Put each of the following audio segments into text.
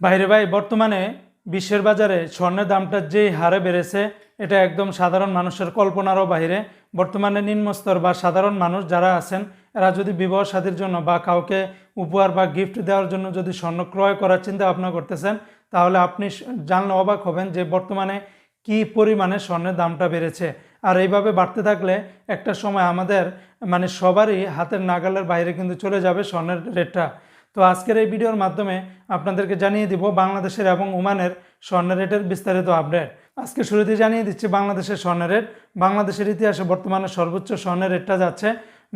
বাইরে ভাই, বর্তমানে বিশ্বের বাজারে স্বর্ণের দামটা যেই হারে বেড়েছে, এটা একদম সাধারণ মানুষের কল্পনারও বাইরে বর্তমানে নিম্নস্তর বা সাধারণ মানুষ যারা আছেন, এরা যদি বিবাহ সাদীর জন্য বা কাউকে উপহার বা গিফট দেওয়ার জন্য যদি স্বর্ণ ক্রয় করার চিন্তা ভাবনা করতেছেন, তাহলে আপনি জানলে অবাক হবেন যে বর্তমানে কি পরিমাণে স্বর্ণের দামটা বেড়েছে। আর এইভাবে বাড়তে থাকলে একটা সময় আমাদের মানে সবারই হাতের নাগালের বাইরে কিন্তু চলে যাবে স্বর্ণের রেটটা। তো আজকের এই ভিডিওর মাধ্যমে আপনাদেরকে জানিয়ে দিব বাংলাদেশের এবং ওমানের স্বর্ণ রেটের বিস্তারিত আপডেট। আজকে শুরুতে জানিয়ে দিচ্ছি বাংলাদেশের স্বর্ণ রেট। বাংলাদেশের ইতিহাসে বর্তমানে সর্বোচ্চ স্বর্ণ রেটটা যাচ্ছে।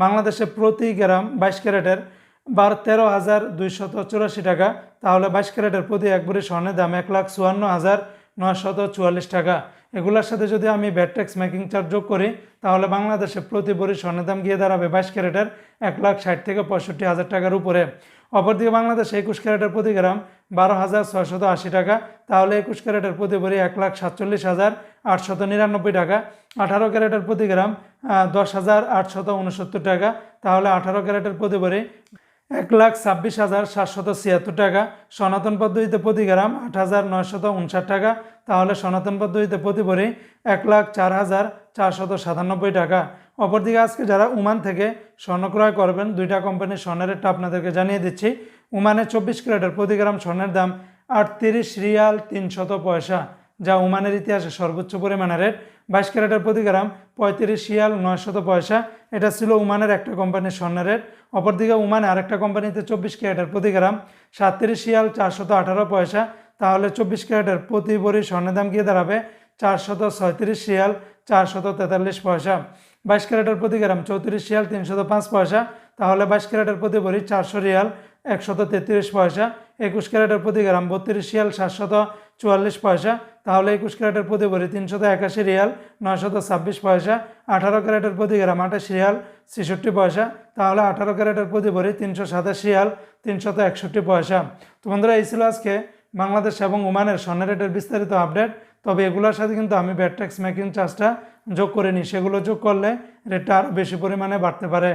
বাংলাদেশে প্রতি গ্রাম বাইশ ক্যারেটের বার তেরো হাজার দুইশত চুরাশি টাকা। তাহলে বাইশ ক্যারেটের প্রতি এক ভরি স্বর্ণের দাম এক লাখ চুয়ান্ন হাজার নয়শত চুয়াল্লিশ টাকা। এগুলোর সাথে যদি আমি ব্যাট ট্যাক্স মেকিং চার্জ যোগ করি, তাহলে বাংলাদেশে প্রতি ভরি স্বর্ণের দাম গিয়ে দাঁড়াবে বাইশ ক্যারেটের এক লাখ ষাট থেকে পঁয়ষট্টি হাজার টাকার উপরে। অপরদিকে বাংলাদেশে একুশ ক্যারেটের প্রতি গ্রাম বারো হাজার ছয়শত আশি টাকা, তাহলে একুশ ক্যারেটের প্রতি ভরি এক লাখ সাতচল্লিশ হাজার আটশত নিরানব্বই টাকা। আঠারো ক্যারেটের প্রতি গ্রাম দশ হাজার আটশত উনসত্তর টাকা, তাহলে আঠারো ক্যারেটের প্রতি ভরি এক লাখ ছাব্বিশ হাজার সাতশত ছিয়াত্তর টাকা, সনাতন পদ্ধতিতে প্রতি গ্রাম আট হাজার নয়শত উনষাট টাকা। তাহলে সনাতন পদ্ধতিতে প্রতি ভরি এক লাখ চার হাজার চারশত সাতানব্বই টাকা। অপরদিকে আজকে যারা উমান থেকে স্বর্ণ ক্রয় করবেন, দুইটা কোম্পানির স্বর্ণের রেটটা আপনাদেরকে জানিয়ে দিচ্ছি। উমানে চব্বিশ ক্যারেটের প্রতি গ্রাম স্বর্ণের দাম আটত্রিশ রিয়াল তিনশত পয়সা, যা ওমানের ইতিহাসে সর্বোচ্চ পরিমাণের রেট। বাইশ ক্যারেটের প্রতি গ্রাম পঁয়ত্রিশ শিয়াল নয়শত পয়সা। এটা ছিল উমানের একটা কোম্পানির স্বর্ণের। রেট অপরদিকে ওমানে আরেকটা কোম্পানিতে চব্বিশ ক্যারেটের প্রতি গ্রাম সাতত্রিশ শিয়াল চারশত আঠারো পয়সা। তাহলে চব্বিশ ক্যারেটের প্রতি ভরি স্বর্ণের দাম গিয়ে দাঁড়াবে চারশত ছয়ত্রিশ শিয়াল চারশত তেতাল্লিশ পয়সা। বাইশ ক্যারেটের প্রতি গ্রাম চৌত্রিশ শিয়াল তিনশত পাঁচ পয়সা। তাহলে বাইশ ক্যারেটের প্রতি ভরি চারশো রিয়াল একশত তেত্রিশ পয়সা। একুশ ক্যারেটের প্রতি গ্রাম বত্রিশ শিয়াল সাতশত চুয়াল্লিশ পয়সা। তাহলে একুশ ক্যারেটের প্রতি ভরি তিনশত একাশি রিয়াল, নয়শত ছাব্বিশ পয়সা, আঠারো ক্যারেটের প্রতি গ্রাম আঠাশ রিয়াল, ছেষট্টি পয়সা, তাহলে আঠারো ক্যারেটের প্রতি ভরি তিনশো সাতাশ রিয়াল, তিনশত একষট্টি পয়সা। তো বন্ধুরা, এই ছিল আজকে বাংলাদেশ এবং ওমানের স্বর্ণের রেটের বিস্তারিত আপডেট। তবে এগুলোর সাথে কিন্তু আমি ব্যাট ট্যাক্স মেকিং চার্জটা যোগ করে নিই। সেগুলো যোগ করলে রেটটা আরও বেশি পরিমাণে বাড়তে পারে।